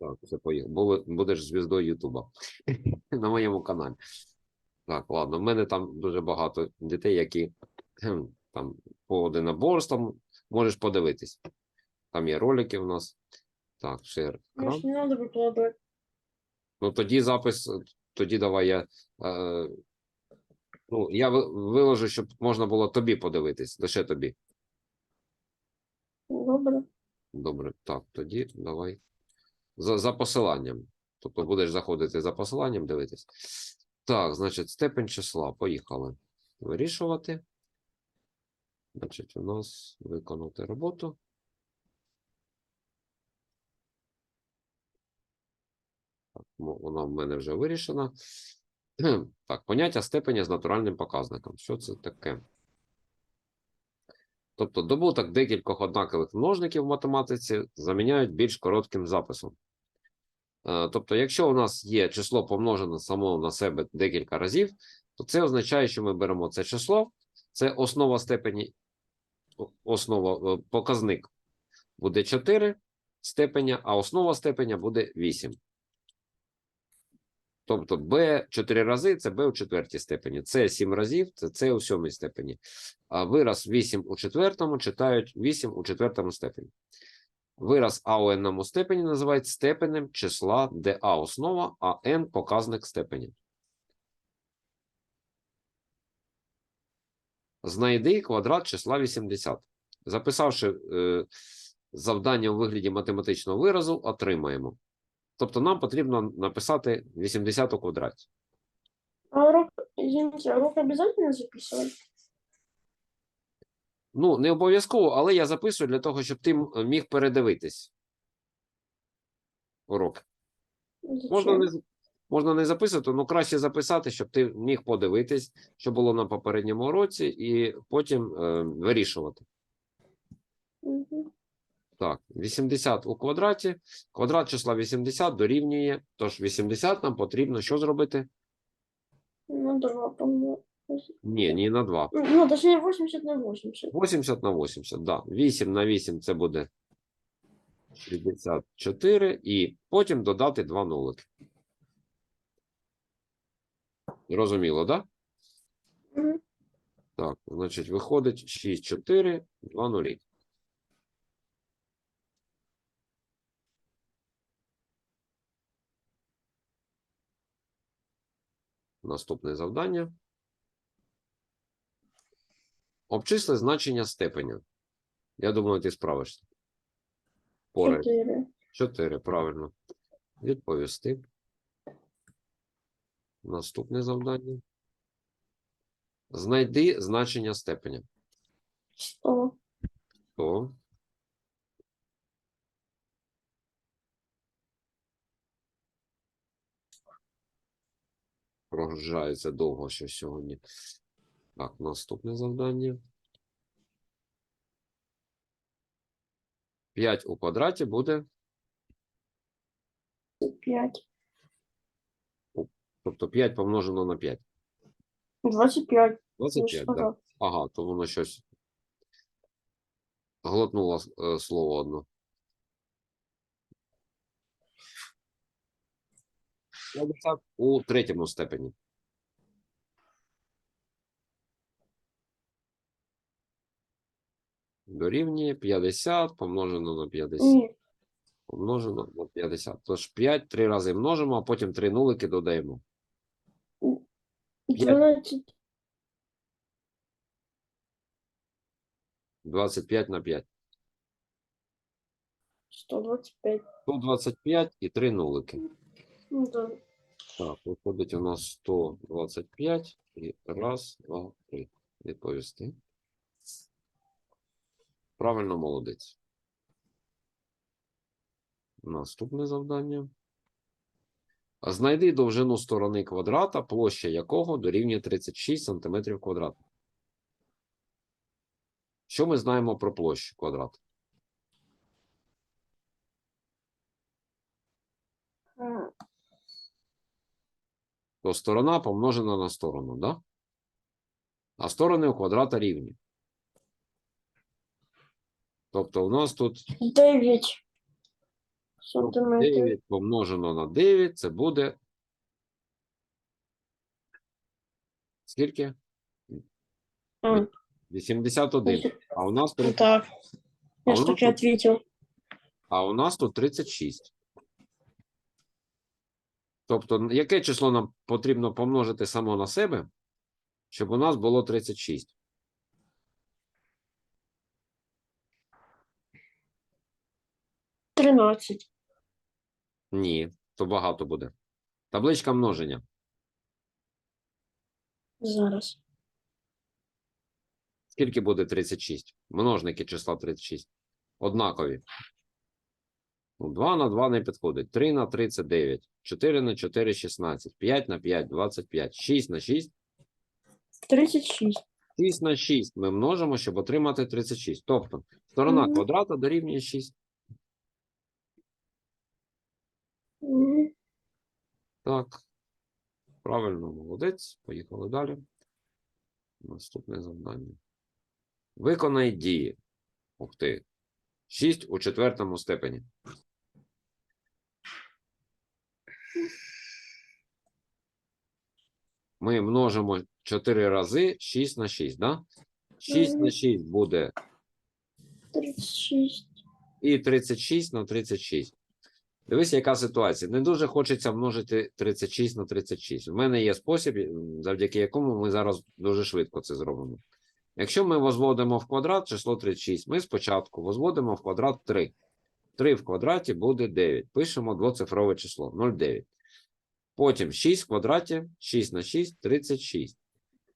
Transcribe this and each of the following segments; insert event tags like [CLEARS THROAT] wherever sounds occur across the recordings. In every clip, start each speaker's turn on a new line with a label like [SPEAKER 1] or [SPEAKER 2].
[SPEAKER 1] Так, все поїхав. Будеш звіздою Ютуба [LAUGHS] на моєму каналі. Так, ладно. В мене там дуже багато дітей, які там по одиноборствам можеш подивитись. Там є ролики у нас. Так, шер.
[SPEAKER 2] Не.
[SPEAKER 1] Ну тоді запис, тоді давай я. Е, ну, я виложу, щоб можна було тобі подивитись, лише тобі.
[SPEAKER 2] Добре.
[SPEAKER 1] Добре, так, тоді давай. За, за посиланням. Тобто будеш заходити за посиланням, дивитись. Так, значить, степень числа. Поїхали. Вирішувати. Значить, у нас виконати роботу. Так, вона в мене вже вирішена. [CLEARS THROAT] Так, поняття степеня з натуральним показником. Що це таке? Тобто добуток декількох однакових множників в математиці заміняють більш коротким записом. Е, Тобто, якщо у нас є число помножене само на себе декілька разів, то це означає, що ми беремо це число, це основа степені, основа, е, показник буде 4 степеня, а основа степеня буде 8. Тобто b 4 рази це b у четвертій степені, c 7 разів це c у сьомій степені. А вираз 8 у четвертому читають 8 у четвертому степені. Вираз а у n степені називають степенем числа, де а основа, а n показник степені. Знайди квадрат числа 80. Записавши е, завдання у вигляді математичного виразу, отримаємо. Тобто нам потрібно написати 80 у квадраті.
[SPEAKER 2] А урок, извините, урок обязательно записывать?
[SPEAKER 1] Ну, не обов'язково, але я записую для того, щоб ти м- міг передивитись урок. Можна не, з- можна не записувати, але краще записати, щоб ти міг подивитись, що було на попередньому уроці, і потім е, вирішувати.
[SPEAKER 2] Мгм.
[SPEAKER 1] Так, 80 у квадраті. Квадрат числа 80 дорівнює. Тож 80 нам потрібно що зробити?
[SPEAKER 2] Ну, два, по-моему.
[SPEAKER 1] Ні, ні на 2.
[SPEAKER 2] Ну, точнее, 80 на 80.
[SPEAKER 1] 80 на 80, да. 8 на 8 це буде 64, і потім додати 2 нулики. Розуміло, да?
[SPEAKER 2] Мгм.
[SPEAKER 1] Так, значить, виходить 6, 4, 2 нулі. Наступне завдання. Обчисли значення степеня. Я думаю, ти справишся. Поряд.
[SPEAKER 2] Четыре.
[SPEAKER 1] 4, правильно. Відповісти. Наступне завдання. Знайди значення степеня.
[SPEAKER 2] Сто.
[SPEAKER 1] То. Прогружається довго ще сьогодні. Так, наступне завдання. 5 у квадраті буде,
[SPEAKER 2] Пять.
[SPEAKER 1] тобто 5 помножено на 5.
[SPEAKER 2] Двадцать пять. Я же
[SPEAKER 1] 25, так. Да. Ага, то воно щось глотнуло е, слово одно. П'ятдесят у третьому степені. Дорівнює 50 помножено на 50.
[SPEAKER 2] Нет.
[SPEAKER 1] Помножено на 50. Тож 5 три рази множимо, а потім три нулики додаємо. Пять.
[SPEAKER 2] Двенадцать.
[SPEAKER 1] 25 на 5.
[SPEAKER 2] Сто двадцать пять.
[SPEAKER 1] 125 і три нулики.
[SPEAKER 2] Ну, да.
[SPEAKER 1] Так, виходить у нас 125 і раз, два, три. Відповісти. Правильно, молодець. Наступне завдання. Знайди довжину сторони квадрата, площа якого дорівнює 36 см квадратних. Що ми знаємо про площу квадрата? То сторона помножена на сторону, да? А сторони у квадрата рівні. Тобто у нас тут
[SPEAKER 2] Девять. сантиметрів.
[SPEAKER 1] 9 помножено на 9, це буде. Скільки? 81. А у нас тут,
[SPEAKER 2] так. Я ж
[SPEAKER 1] воно
[SPEAKER 2] так и
[SPEAKER 1] тут-
[SPEAKER 2] ответил.
[SPEAKER 1] а у нас тут 36. Тобто, яке число нам потрібно помножити само на себе, щоб у нас було 36?
[SPEAKER 2] Тринадцять.
[SPEAKER 1] Ні, то багато буде. Табличка множення.
[SPEAKER 2] Зараз.
[SPEAKER 1] Скільки буде 36? Множники числа 36. Однакові. Ну, 2 на 2 не підходить. 3 на 3 це 9. 4 на 4 – 16. 5 на 5 – 25. 6 на 6
[SPEAKER 2] Тридцять шість.
[SPEAKER 1] 6 на 6 ми множимо, щоб отримати 36. Тобто, сторона
[SPEAKER 2] Мгм.
[SPEAKER 1] квадрата дорівнює 6.
[SPEAKER 2] Мгм.
[SPEAKER 1] Так. Правильно, молодець. Поїхали далі. Наступне завдання. Виконай дії. Ух ти. 6 у четвертому степені. Ми множимо 4 рази 6 на 6, да? 6 на 6 буде
[SPEAKER 2] Тридцять шість.
[SPEAKER 1] і 36 на 36. Дивись, яка ситуація. Не дуже хочеться множити 36 на 36. У мене є спосіб, завдяки якому ми зараз дуже швидко це зробимо. Якщо ми возводимо в квадрат число 36, ми спочатку возводимо в квадрат 3. 3 в квадраті буде 9. Пишемо двоцифрове число 0,9. Потім 6 в квадраті, 6 на 6 – 36.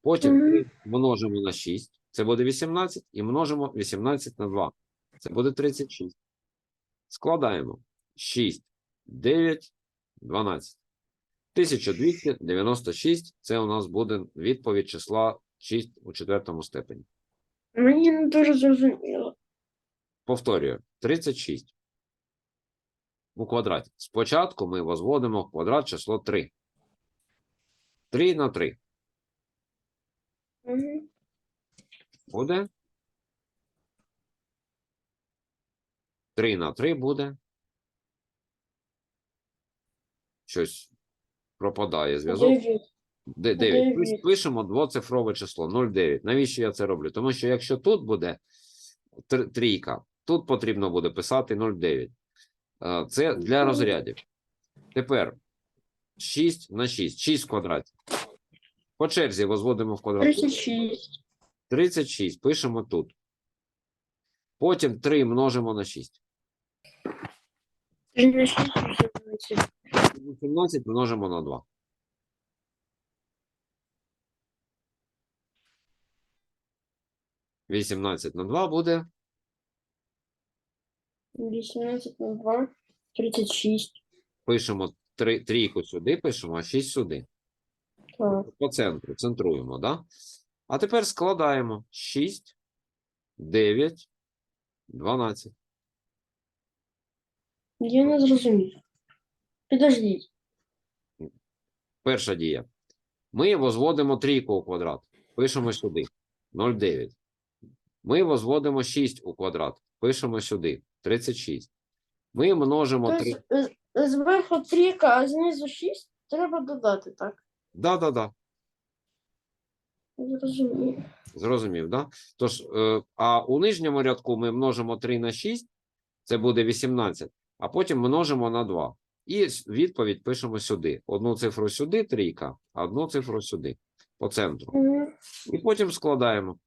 [SPEAKER 1] Потім
[SPEAKER 2] Мгм.
[SPEAKER 1] 3 множимо на 6, це буде 18, і множимо 18 на 2. Це буде 36. Складаємо 6, 9, 12. 1296 це у нас буде відповідь числа 6 у четвертому степені.
[SPEAKER 2] Мені не дуже зрозуміло.
[SPEAKER 1] Повторюю, 36 у квадраті. Спочатку ми возводимо в квадрат число 3. 3 на 3
[SPEAKER 2] Мгм.
[SPEAKER 1] буде. 3 на 3 буде. Щось пропадає зв'язок.
[SPEAKER 2] Дев'ять.
[SPEAKER 1] 9. Пишемо двоцифрове число 0,9. Навіщо я це роблю? Тому що якщо тут буде трійка, тут потрібно буде писати 0,9. Е, Це для розрядів. Тепер 6 на 6. 6 в квадраті. По черзі возводимо в квадрат.
[SPEAKER 2] Тридцять шість.
[SPEAKER 1] 36 пишемо тут. Потім 3 множимо на 6.
[SPEAKER 2] Три на шість. вісімнадцять.
[SPEAKER 1] 18 множимо на 2. Вісімнадцять на 2 буде
[SPEAKER 2] Вісімнадцять на два. Тридцять шість.
[SPEAKER 1] пишемо три, трійку сюди, пишемо, а 6 сюди.
[SPEAKER 2] Так.
[SPEAKER 1] По центру, центруємо, да? А тепер складаємо 6, 9, 12.
[SPEAKER 2] Я не зрозумів. Підождіть.
[SPEAKER 1] Перша дія. Ми возводимо трійку у квадрат. Пишемо сюди. 0,9. Ми возводимо 6 у квадрат. Пишемо сюди. 36. Ми множимо 3.
[SPEAKER 2] Тобто з- з- зверху трійка, а знизу шість треба додати, так?
[SPEAKER 1] Да, да, да.
[SPEAKER 2] Зрозумів.
[SPEAKER 1] Зрозумів, да? Тож, е, а у нижньому рядку ми множимо 3 на 6, це буде 18, а потім множимо на 2. І відповідь пишемо сюди. Одну цифру сюди, трійка, а одну цифру сюди, по центру.
[SPEAKER 2] Мгм.
[SPEAKER 1] І потім складаємо.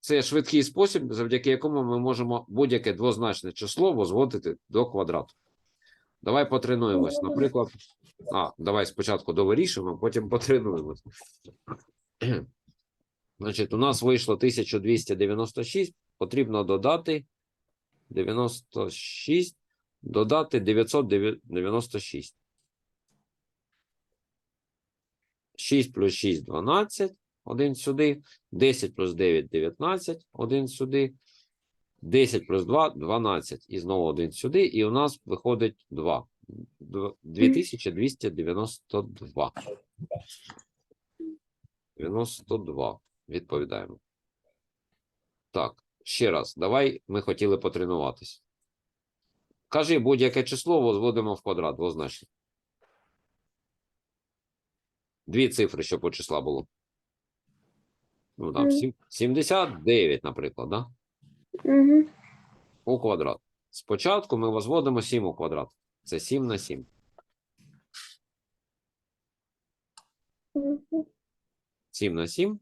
[SPEAKER 1] Це швидкий спосіб, завдяки якому ми можемо будь-яке двозначне число возводити до квадрату. Давай потренуємось. Наприклад, а, давай спочатку довирішимо, потім потренуємось. Значить, у нас вийшло 1296, потрібно додати 96, додати 996. 6 плюс 6 – 12, один сюди, 10 плюс 9 – 19, один сюди, 10 плюс 2 – 12, і знову один сюди, і у нас виходить 2. 2292. 92. Відповідаємо. Так, ще раз. Давай ми хотіли потренуватись. кажи будь-яке число, зводимо в квадрат, двозначно. Дві цифри, щоб у числа було. Ну, там,
[SPEAKER 2] Мгм.
[SPEAKER 1] сім- 79, наприклад, да?
[SPEAKER 2] Угу.
[SPEAKER 1] у квадрат. Спочатку ми возводимо 7 у квадрат. Це 7 на 7.
[SPEAKER 2] Угу.
[SPEAKER 1] 7 на 7.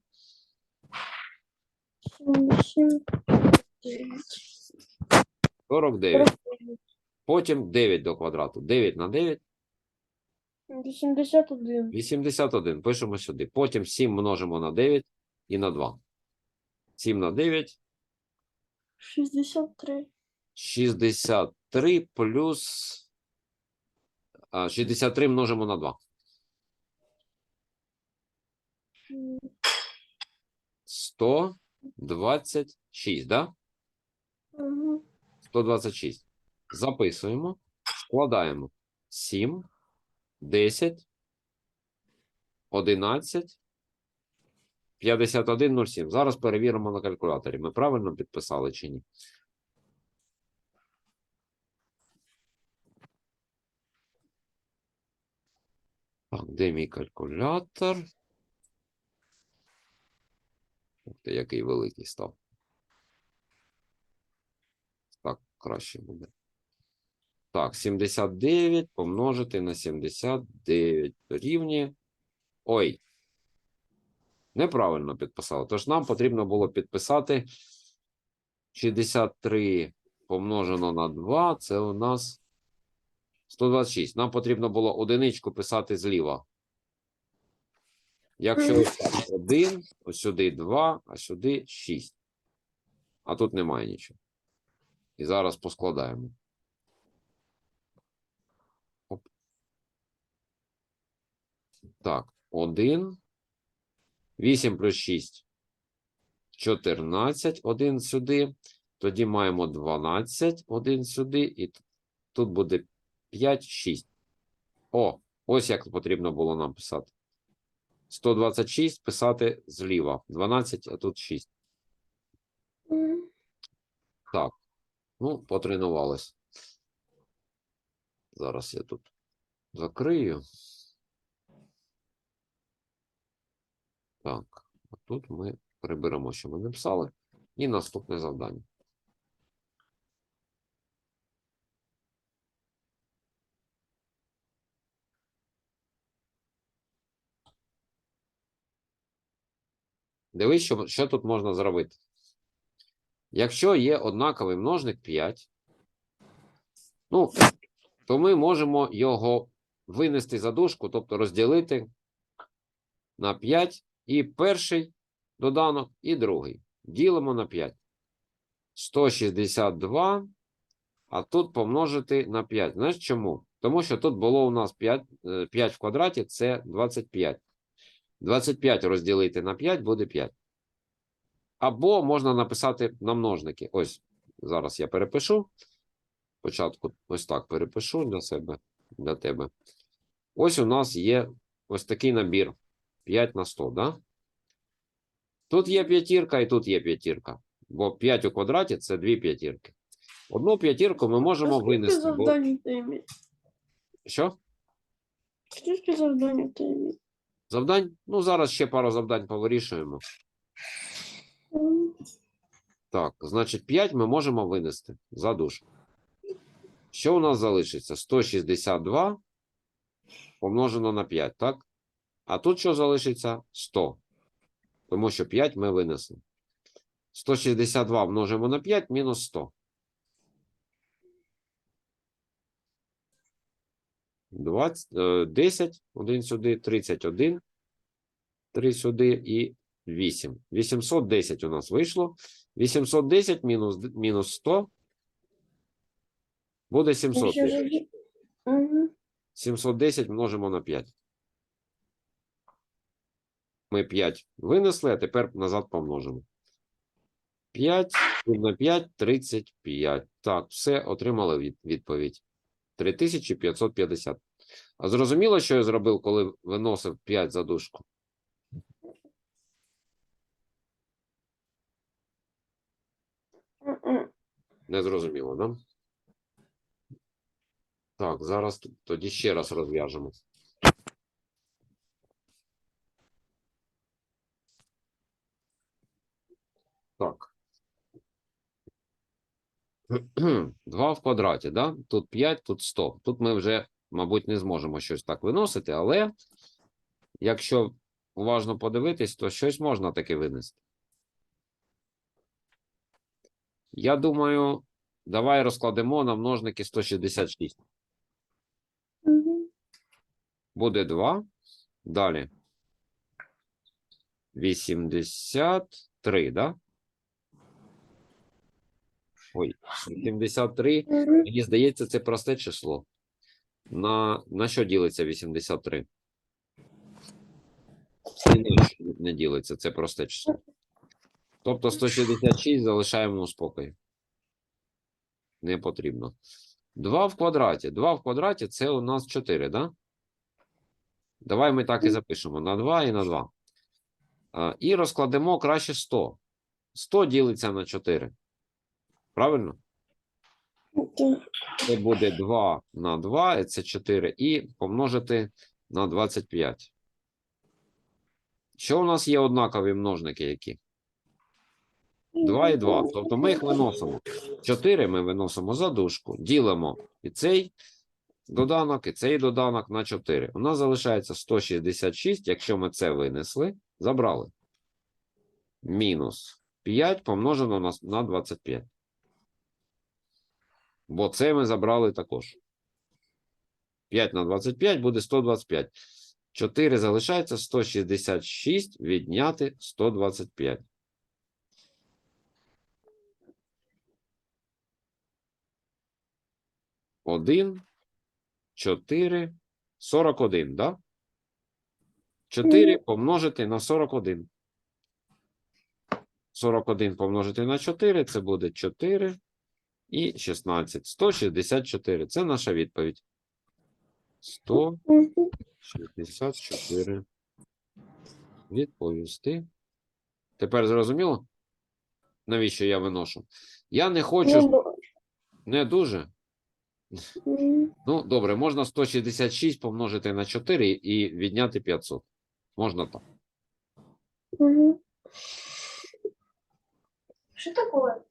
[SPEAKER 1] 49. Потім 9 до квадрату. 9 на 9.
[SPEAKER 2] 81.
[SPEAKER 1] 81. Пишемо сюди. Потім 7 множимо на 9 і на 2. 7 на 9.
[SPEAKER 2] 63.
[SPEAKER 1] 63 плюс. А, 63 множимо на 2.
[SPEAKER 2] М,
[SPEAKER 1] 126, да?
[SPEAKER 2] Угу.
[SPEAKER 1] 126. Записуємо, складаємо 7, 10, 11, 51, 07. Зараз перевіримо на калькуляторі. Ми правильно підписали чи ні? Так, де мій калькулятор? Ух ти, який великий став. Так, краще буде. Так, 79 помножити на 79 дорівнює. Ой. Неправильно підписали. Тож нам потрібно було підписати 63 помножено на 2. Це у нас 126. Нам потрібно було одиничку писати зліва. Якщо ось 1, ось сюди 2, а сюди 6. А тут немає нічого. І зараз поскладаємо. Оп. Так, 1. 8 плюс 6. 14, 1 сюди. Тоді маємо 12, 1 сюди. І тут буде 5, 6. О, ось як потрібно було нам писати. 126 писати зліва. 12, а тут 6. Так. Ну, потренувались. Зараз я тут закрию. Так, тут ми приберемо, що ми написали. І наступне завдання. Дивись, що, що тут можна зробити. Якщо є однаковий множник 5, ну, то ми можемо його винести за дужку, тобто розділити на 5 і перший доданок, і другий. Ділимо на 5. 162, а тут помножити на 5. Знаєш чому? Тому що тут було у нас 5, е, 5 в квадраті, це 25. 25 розділити на 5 буде 5. Або можна написати на множники. Ось, зараз я перепишу. Спочатку ось так перепишу для себе, для тебе. Ось у нас є ось такий набір 5 на 100, да? Тут є п'ятірка і тут є п'ятірка. Бо 5 у квадраті це дві п'ятірки. Одну п'ятірку ми можемо винести. Бо... Що?
[SPEAKER 2] Скільки завдань ти імі?
[SPEAKER 1] Завдань? Ну, зараз ще пару завдань повирішуємо. Так, значить, 5 ми можемо винести за душу. Що у нас залишиться? 162 помножено на 5, так? А тут що залишиться? 100. Тому що 5 ми винесли. 162 множимо на 5 мінус 100. 20, е, 10, 1 сюди, 31, 3 сюди і 8. 810 у нас вийшло. 810 мінус, мінус 100 буде 700.
[SPEAKER 2] ще ж- Мгм.
[SPEAKER 1] 710 множимо на 5. Ми 5 винесли, а тепер назад помножимо. 5 на 5 35. Так, все, отримали від, відповідь. 3550. А зрозуміло, що я зробив, коли виносив 5 за дужку? Не зрозуміло, да? Так, зараз тоді ще раз розв'яжемо. Так. [CLEARS THROAT] 2 в квадраті, да? Тут 5, тут 100. Тут ми вже, мабуть, не зможемо щось так виносити, але якщо уважно подивитись, то щось можна таки винести. Я думаю, давай розкладемо на множники 166. Буде 2. Далі. 83, да? Ой, 83. Мені здається, це просте число. На, на що ділиться 83? Ні на що не ділиться, це просте число. Тобто 166 залишаємо у спокої. Не потрібно. 2 в квадраті. 2 в квадраті це у нас 4, да? Давай ми так і запишемо. На 2 і на 2. А, і розкладемо краще 100. 100 ділиться на 4. Правильно? Це буде 2 на 2, і це 4, і помножити на 25. Що у нас є однакові множники які? 2 і 2. Тобто ми їх виносимо. 4 ми виносимо за дужку, ділимо і цей доданок, і цей доданок на 4. У нас залишається 166. Якщо ми це винесли, забрали. Мінус 5 помножено на, на 25. Бо це ми забрали також. 5 на 25 буде 125. 4 залишається 166 відняти 125. Один, 4, 41, да? 4 помножити на 41. 41 помножити на 4, це буде 4 і 16. 164. Це наша відповідь. 164. Відповісти. Тепер зрозуміло? Навіщо я виношу? Я не
[SPEAKER 2] Ну,
[SPEAKER 1] хочу, не дуже. Ну, добре, можна 166 помножити на 4 і відняти 500. Можна так.
[SPEAKER 2] Такое? Тихо.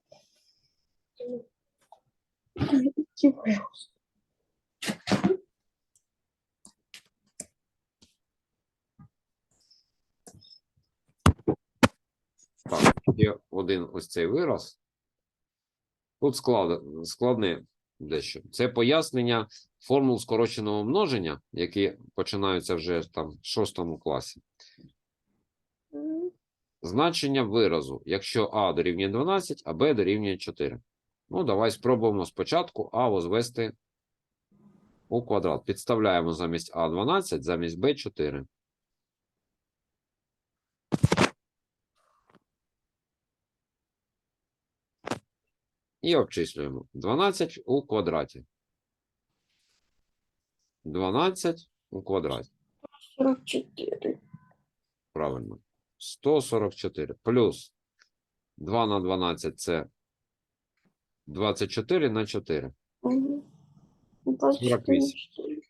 [SPEAKER 1] Так, є один ось цей вираз. Тут склад, складне дещо. Це пояснення формул скороченого множення, які починаються вже там в шостому класі. Значення виразу, якщо А дорівнює 12, а Б дорівнює 4. Ну, давай спробуємо спочатку А возвести у квадрат. Підставляємо замість А 12, замість Б 4. І обчислюємо. 12 у квадраті. 12 у квадраті.
[SPEAKER 2] 44.
[SPEAKER 1] Правильно. 144 плюс 2 на 12 це 24 на 4.
[SPEAKER 2] Мгм. 24
[SPEAKER 1] 48.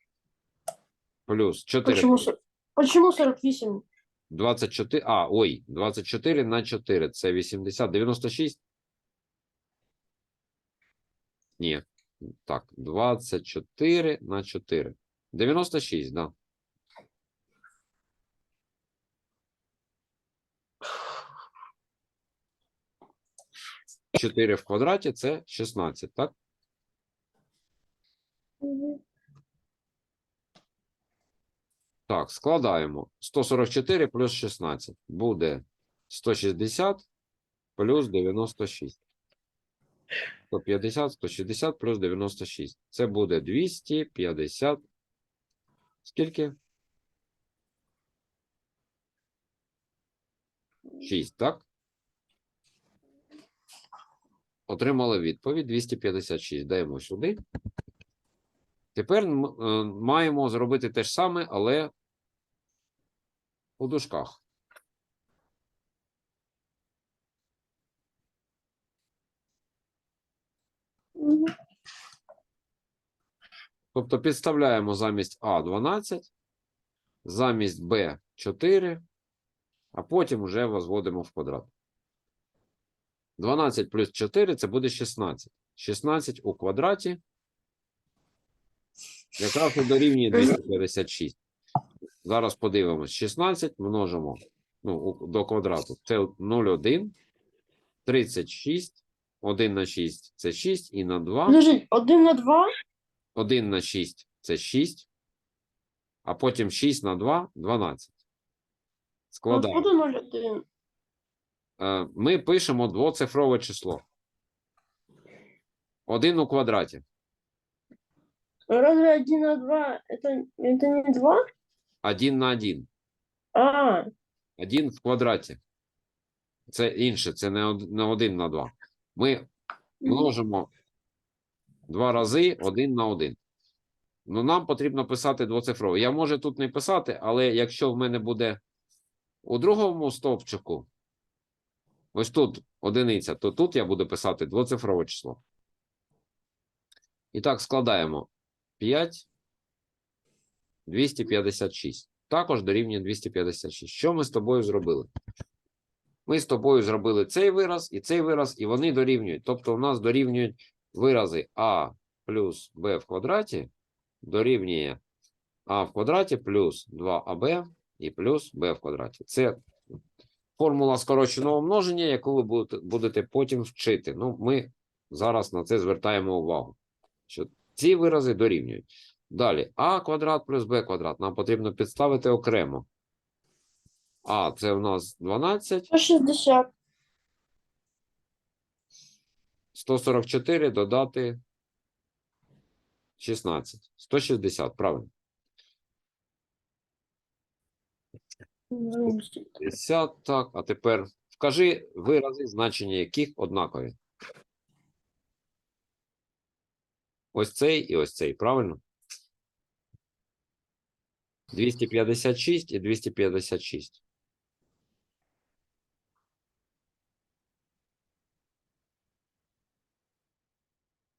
[SPEAKER 1] Плюс 4.
[SPEAKER 2] Почему, сор- почему 48?
[SPEAKER 1] 24. А, ой, 24 на 4. Це 80. 96. Ні. Так, 24 на 4. 96, да. Чотири в квадраті це 16, так? Так, складаємо. 144 плюс 16 буде 160 плюс 96. 150, 160 плюс 96. Це буде 250. Скільки? 6, так? Отримали відповідь 256. Даємо сюди. Тепер е, маємо зробити те ж саме, але у дужках. Тобто підставляємо замість А 12, замість Б 4, а потім вже возводимо в квадрат. 12 плюс 4 це буде 16. 16 у квадраті якраз і дорівнює 256. Зараз подивимось. 16 множимо ну, до квадрату. Це 0,1, 36, 1 на 6 це 6, і на 2.
[SPEAKER 2] Подожди, один на два?
[SPEAKER 1] 1 на 6 це 6, а потім 6 на 2 – 12. Складаємо.
[SPEAKER 2] Откуда 0,1?
[SPEAKER 1] Е, Ми пишемо двоцифрове число. 1 у квадраті.
[SPEAKER 2] Разве один на два это, это не два?
[SPEAKER 1] 1 на 1.
[SPEAKER 2] А,
[SPEAKER 1] 1 в квадраті. Це інше, це не од- не 1 на 2. Ми множимо два рази 1 на 1. Ну, нам потрібно писати двоцифрове. Я можу тут не писати, але якщо в мене буде у другому стовпчику, ось тут одиниця, то тут я буду писати двоцифрове число. І так, складаємо 5, 256. Також дорівнює 256. Що ми з тобою зробили? Ми з тобою зробили цей вираз і цей вираз, і вони дорівнюють. Тобто у нас дорівнюють вирази а плюс b в квадраті дорівнює а в квадраті плюс 2аб і плюс b в квадраті. Це формула скороченого множення, яку ви будете, потім вчити. Ну, ми зараз на це звертаємо увагу, що ці вирази дорівнюють. Далі, а квадрат плюс b квадрат. Нам потрібно підставити окремо. А, це у нас 12.
[SPEAKER 2] 160.
[SPEAKER 1] 144 додати 16. 160, правильно. 50, так. А тепер вкажи вирази, значення яких однакові. Ось цей і ось цей, правильно? 256 і 256.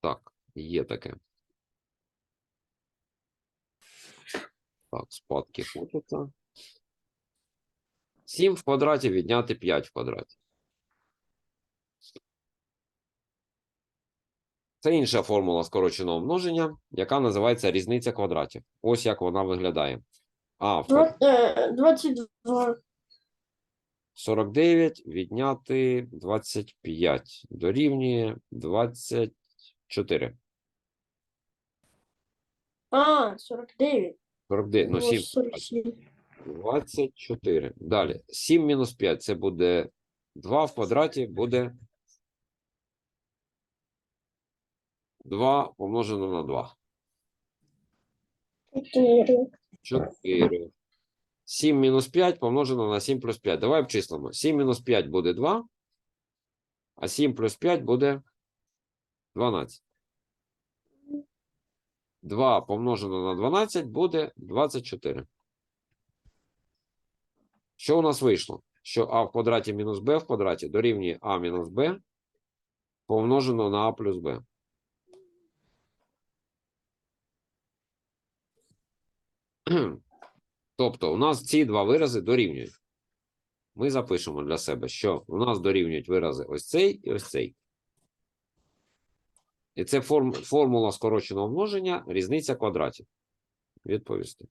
[SPEAKER 1] Так, є таке. Так, спадки хочеться. 7 в квадраті відняти 5 в квадраті. Це інша формула скороченого множення, яка називається різниця квадратів. Ось як вона виглядає. А в квад-
[SPEAKER 2] Два- э, 22.
[SPEAKER 1] 49 відняти 25 дорівнює 24.
[SPEAKER 2] А, 49.
[SPEAKER 1] 49, ну
[SPEAKER 2] Було
[SPEAKER 1] 7
[SPEAKER 2] 47.
[SPEAKER 1] 24. Далі. 7 мінус 5 це буде 2 в квадраті буде 2 помножено на 2.
[SPEAKER 2] 4.
[SPEAKER 1] 4. 7 мінус 5 помножено на 7 плюс 5. Давай обчислимо. 7 мінус 5 буде 2, а 7 плюс 5 буде 12. 2 помножено на 12 буде 24. Що у нас вийшло? Що а в квадраті мінус b в квадраті дорівнює а мінус b помножено на а плюс b. Тобто у нас ці два вирази дорівнюють. Ми запишемо для себе, що у нас дорівнюють вирази ось цей і ось цей. І це форм, формула скороченого множення, різниця квадратів. Відповісти.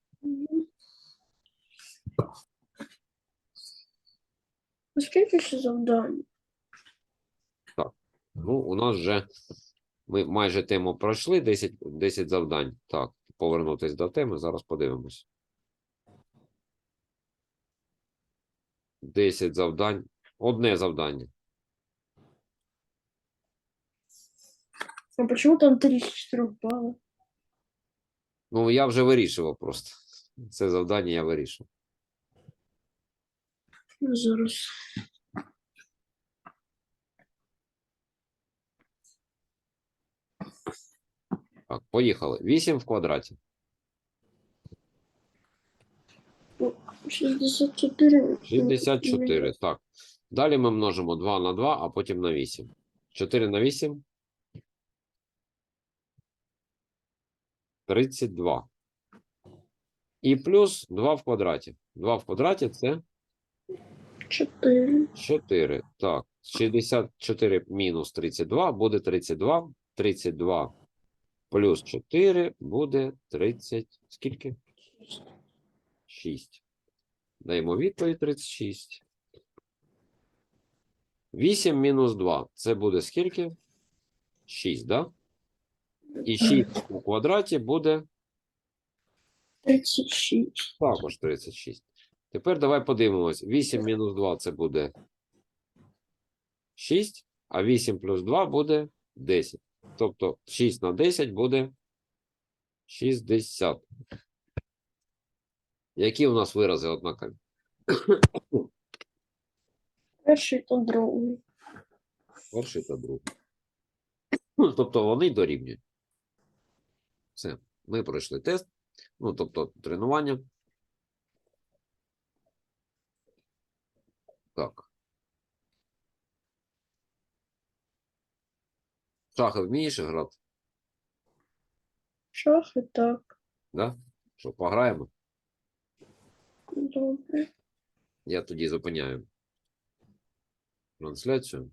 [SPEAKER 2] А Скільки ще завдань?
[SPEAKER 1] Ну, у нас вже ми майже тему пройшли 10, 10 завдань. Так, повернутися до теми. Зараз подивимось. 10 завдань. Одне завдання.
[SPEAKER 2] А почему там 3 з 4 балла?
[SPEAKER 1] Ну, я вже вирішував просто. Це завдання я вирішив.
[SPEAKER 2] Зараз.
[SPEAKER 1] Так, поїхали. 8 в квадраті.
[SPEAKER 2] 64.
[SPEAKER 1] 64. Так. Далі ми множимо 2 на 2, а потім на 8. 4 на 8. 32. І плюс 2 в квадраті. 2 в квадраті це
[SPEAKER 2] 4.
[SPEAKER 1] 4. Так, 64 мінус 32 буде 32. 32 плюс 4 буде 30. Скільки? 6. Даємо відповідь 36. 8 мінус 2. Це буде скільки? 6, да? І 6 у квадраті буде
[SPEAKER 2] 36.
[SPEAKER 1] також 36. Тепер давай подивимось. 8 мінус 2 це буде 6, а 8 плюс 2 буде 10. Тобто 6 на 10 буде 60. Які у нас вирази однакові?
[SPEAKER 2] Перший та другий.
[SPEAKER 1] Перший та другий. Тобто вони дорівнюють. Все. Ми пройшли тест. Ну, тобто тренування. Так. В Шахи вмієш грати?
[SPEAKER 2] Шахи так.
[SPEAKER 1] Да? Що, пограємо?
[SPEAKER 2] Добре.
[SPEAKER 1] Я тоді зупиняю трансляцію.